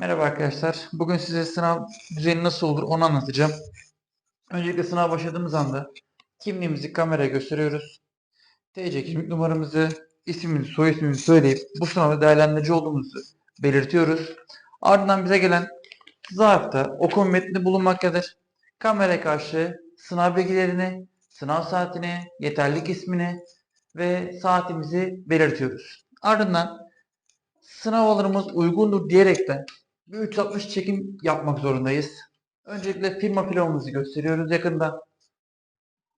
Merhaba arkadaşlar. Bugün size sınav düzeni nasıl olur onu anlatacağım. Öncelikle sınav başladığımız anda kimliğimizi kameraya gösteriyoruz. TC kimlik numaramızı, ismimizi, soy ismimizi söyleyip bu sınavda değerlendirici olduğumuzu belirtiyoruz. Ardından bize gelen zarfta okuma metni bulunmaktadır. Kameraya karşı sınav bilgilerini, sınav saatini, yeterlik ismini ve saatimizi belirtiyoruz. Ardından sınav alanımız uygundur diyerekten bir 360 çekim yapmak zorundayız. Öncelikle firma filmimizi gösteriyoruz yakından.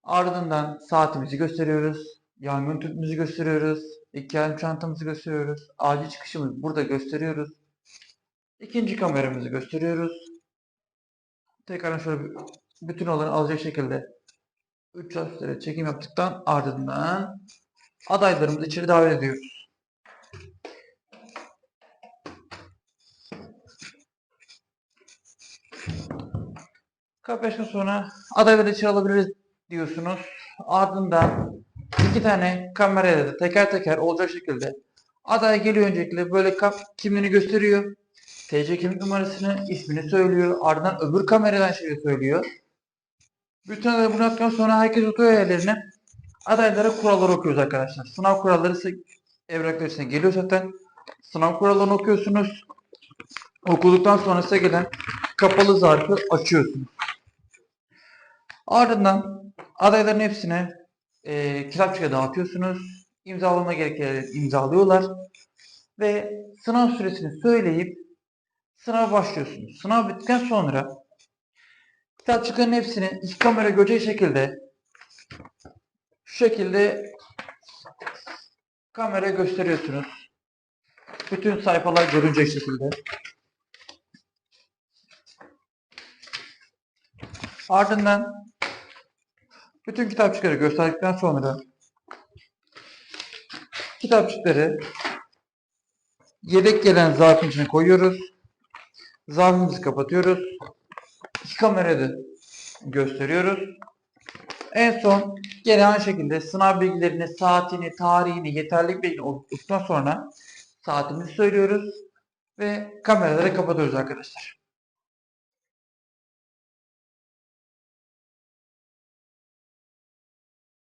Ardından saatimizi gösteriyoruz. Yangın tüpümüzü gösteriyoruz. Yarım çantamızı gösteriyoruz. Acil çıkışımızı burada gösteriyoruz. İkinci kameramızı gösteriyoruz. Tekrar şöyle bütün alanı alacak şekilde 360 derece çekim yaptıktan ardından adaylarımızı içeri davet ediyoruz. Kapyaştan sonra adayları içeri alabiliriz diyorsunuz. Ardından iki tane kamerayla da teker teker olacak şekilde aday geliyor öncelikle böyle kimliğini gösteriyor. TC kimlik numarasını, ismini söylüyor. Ardından öbür kameradan şeyi söylüyor. Bütün adayları bunu yaptıktan sonra herkes oturuyor yerlerine. Adaylara kuralları okuyoruz arkadaşlar. Sınav kuralları evraklar içine geliyor zaten. Sınav kurallarını okuyorsunuz. Okuduktan sonra gelen kapalı zarfı açıyorsunuz. Ardından adayların hepsine e, kitapçıya dağıtıyorsunuz. İmzalama gerekenleri imzalıyorlar. Ve sınav süresini söyleyip sınava başlıyorsunuz. Sınav bittikten sonra kitapçıkların hepsini iki kamera görecek şekilde şu şekilde kameraya gösteriyorsunuz. Bütün sayfalar görünecek şekilde. Ardından bütün kitapçıkları gösterdikten sonra kitapçıkları yedek gelen zarfın içine koyuyoruz. Zarfımızı kapatıyoruz. İki kamerayı da gösteriyoruz. En son gene aynı şekilde sınav bilgilerini, saatini, tarihini, yeterlilik bilgilerini okuduktan sonra saatimizi söylüyoruz ve kameraları kapatıyoruz arkadaşlar.